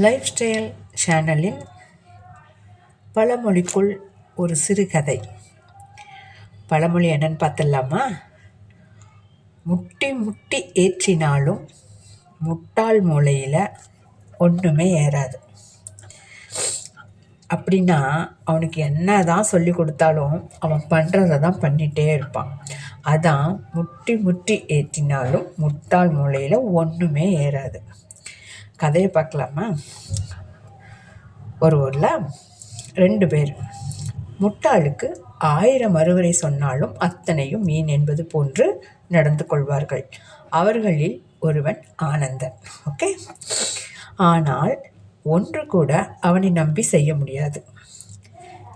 Life style சேனலின் பழமொழிக்குள் ஒரு சிறுகதை பழமொழி என்னன்னு பார்த்துடலாமா? முட்டி முட்டி ஏற்றினாலும் முட்டாள் மூளையில் ஒன்றுமே ஏறாது. அப்படின்னா அவனுக்கு என்ன தான் சொல்லி கொடுத்தாலும் அவன் பண்ணுறத தான் பண்ணிகிட்டே இருப்பான். அதான் முட்டி முட்டி ஏற்றினாலும் முட்டாள் மூளையில் ஒன்றுமே ஏறாது. கதையை பார்க்கலாமா? ஒரு ஊரில் ரெண்டு பேர். முட்டாளுக்கு ஆயிரம் அறுவரை சொன்னாலும் அத்தனையும் மீன் என்பது போன்று நடந்து கொள்வார்கள். அவர்களில் ஒருவன் ஆனந்தன். ஓகே? ஆனால் ஒன்று கூட அவனை நம்பி செய்ய முடியாது.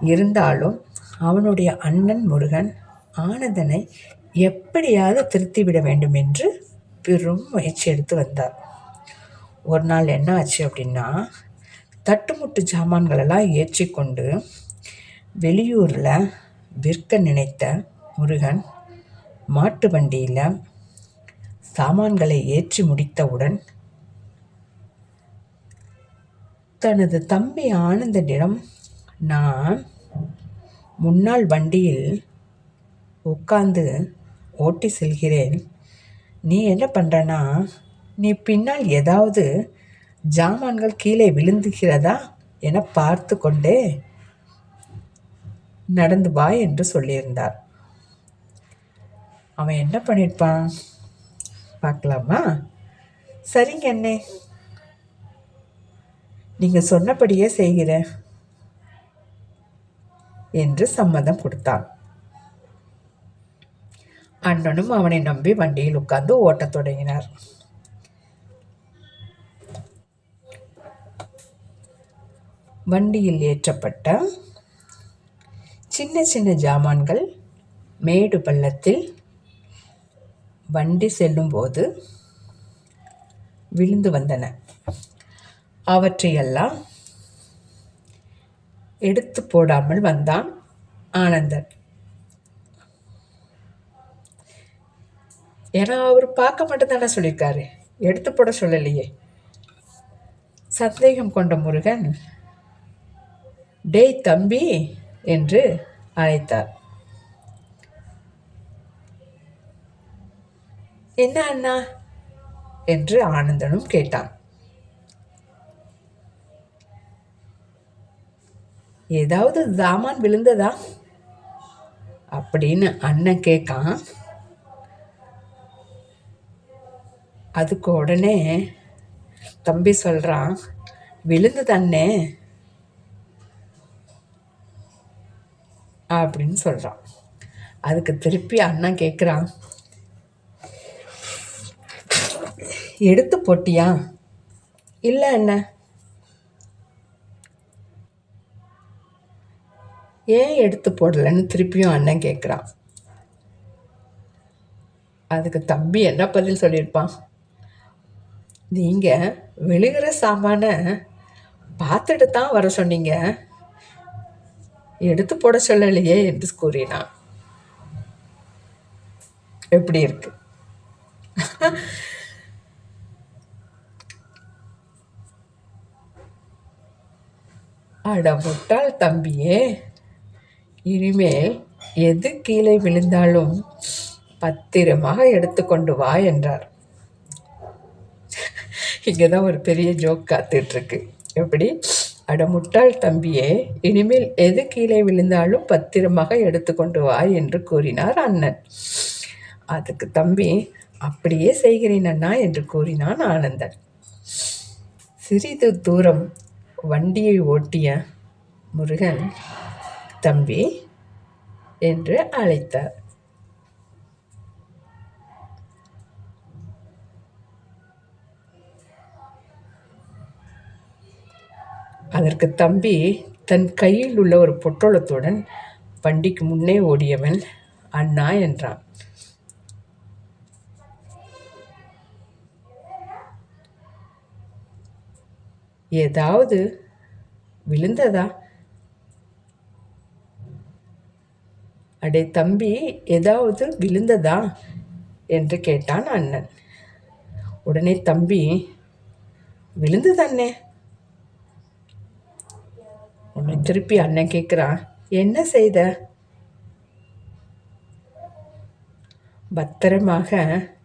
இருந்தாலும் அவனுடைய அண்ணன் முருகன் ஆனந்தனை எப்படியாவது திருத்திவிட வேண்டும் என்று பெரும் முயற்சி எடுத்து வந்தார். ஒரு நாள் என்ன ஆச்சு அப்படின்னா தட்டுமுட்டு ஜாமான்களெல்லாம் ஏற்றி கொண்டு வெளியூரில் விற்க நினைத்த முருகன் மாட்டு வண்டியில் சாமான்களை ஏற்றி முடித்தவுடன் தனது தம்பி ஆனந்தனிடம் நான் முன்னால் வண்டியில் உட்காந்து ஓட்டி செல்கிறேன். நீ என்ன பண்ணுறனா நீ பின்னால் ஏதாவது ஜாமான்கள் கீழே விழுந்துகிறதா என பார்த்து கொண்டே நடந்து வா என்று சொல்லியிருந்தார். அவன் என்ன பண்ணியிருப்பான்? பார்க்கலாமா? சரிங்க அண்ணே. நீங்கள் சொன்னபடியே செய்கிறேன் என்று சம்மதம் கொடுத்தான். அண்ணனும் அவனை நம்பி வண்டியில் உட்கார்ந்து ஓட்டத் தொடங்கினார். வண்டியில் ஏற்றப்பட்ட சின்ன சின்ன ஜாமான்கள் மேடு பள்ளத்தில் வண்டி செல்லும்போது விழுந்து வந்தன. அவற்றையெல்லாம் எடுத்து போடாமல் வந்தான் ஆனந்தன். ஏன்னா அவர் பார்க்க மட்டும்தானே சொல்லியிருக்காரு. எடுத்து போட சொல்லலையே. சந்தேகம் கொண்ட முருகன் டேய் தம்பி என்று அழைத்தார். என்ன அண்ணா? என்று ஆனந்தனும் கேட்டான். ஏதாவது சாமான் விழுந்ததா? அப்படின்னு அண்ணன் கேட்கான். அதுக்கு உடனே தம்பி சொல்கிறான் விழுந்தது அண்ணே அப்படின்னு சொல்கிறான் அதுக்கு திருப்பி அண்ணன் கேட்குறான் எடுத்து போட்டியா? இல்லை அண்ணன் ஏன் எடுத்து போடலன்னு திருப்பியும் அண்ணன் கேட்குறான் அதுக்கு தம்பி என்ன பதில் சொல்லியிருப்பான்? நீங்கள் விழுகிற சாமான பார்த்துட்டு தான் வர சொன்னீங்க. எடுத்து போட சொல்லலையே என்று கூறினான். எப்படி இருக்கு? அட முட்டாள் தம்பியே இனிமேல் எது கீழே விழுந்தாலும் பத்திரமாக எடுத்துக்கொண்டு வா என்றார். இங்கே தான் ஒரு பெரிய ஜோக் காத்துட்ருக்கு எப்படி? அடமுட்டாள் தம்பியே இனிமேல் எது கீழே விழுந்தாலும் பத்திரமாக எடுத்துக்கொண்டு வா என்று கூறினார் அண்ணன். அதுக்கு தம்பி அப்படியே செய்கிறேன் அண்ணா என்று கூறினான் ஆனந்தன். சிறிது தூரம் வண்டியை ஓட்டிய முருகன் தம்பி என்று அழைத்தார். அதற்கு தம்பி தன் கையில் உள்ள ஒரு பொட்டோளத்துடன் வண்டிக்கு முன்னே ஓடியவன் அண்ணா என்றான். ஏதாவது விழுந்ததா? அடே தம்பி ஏதாவது விழுந்ததா? என்று கேட்டான் அண்ணன். உடனே தம்பி விழுந்து அண்ணே உன்னை திருப்பி அண்ணன் கேட்குறான் என்ன செய்த? பத்திரமாக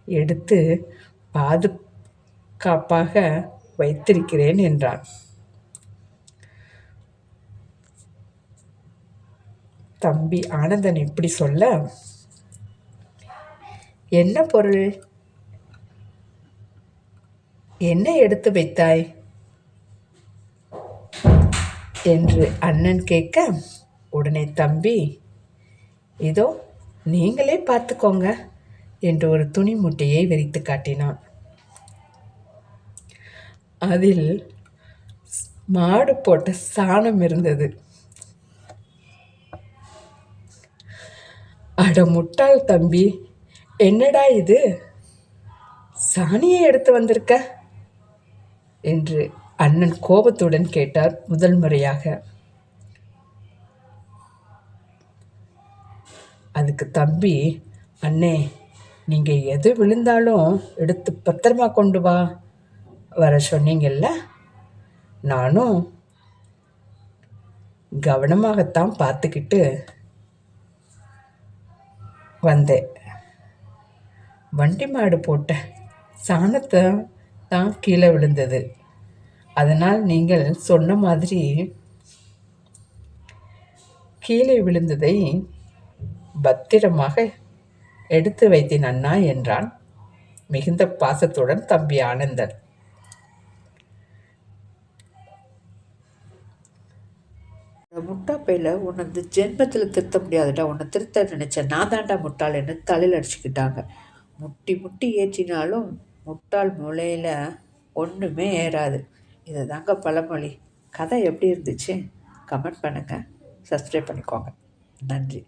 எடுத்து பாதுகாப்பாக வைத்திருக்கிறேன் என்றான். தம்பி ஆனந்தன் இப்படி சொல்ல? என்ன பொருள்? என்ன எடுத்து வைத்தாய்? என்று அண்ணன் கேட்க உடனே தம்பி இதோ நீங்களே பார்த்துக்கோங்க என்று ஒரு துணி முட்டையை விரித்து காட்டினான். அதில் மாடு போட்ட சாணம் இருந்தது. அட முட்டாள் தம்பி என்னடா இது? சாணியை எடுத்து வந்திருக்க? என்று அண்ணன் கோபத்துடன் கேட்டார் முதல் முறையாக. அதுக்கு தம்பி அண்ணே நீங்கள் எது விழுந்தாலும் எடுத்து பத்திரமா கொண்டு வா. வர சொன்னீங்கல்ல? நானும் கவனமாகத்தான் பார்த்துக்கிட்டு வந்தேன். வண்டி மாடு போட்ட சாணத்தை தான் கீழே விழுந்தது. அதனால் நீங்கள் சொன்ன மாதிரி கீழே விழுந்ததை பத்திரமாக எடுத்து வைத்தேன் அண்ணா என்றான் மிகுந்த பாசத்துடன் தம்பி ஆனந்தன். முட்டாப்பையில் உன்னை இந்த ஜென்மத்தில் திருத்த முடியாதுடா உன்னை திருத்த நினச்சேன் நான் தாண்டா முட்டாள் தலையில் அடிச்சுக்கிட்டாங்க. முட்டி முட்டி ஏற்றினாலும் முட்டாள் மூளையில் ஒன்றுமே ஏறாது. இது தாங்க பழமொழி. கதை எப்படி இருந்துச்சு? கமெண்ட் பண்ணுங்கள் சப்ஸ்கிரைப் பண்ணிக்கோங்க. நன்றி.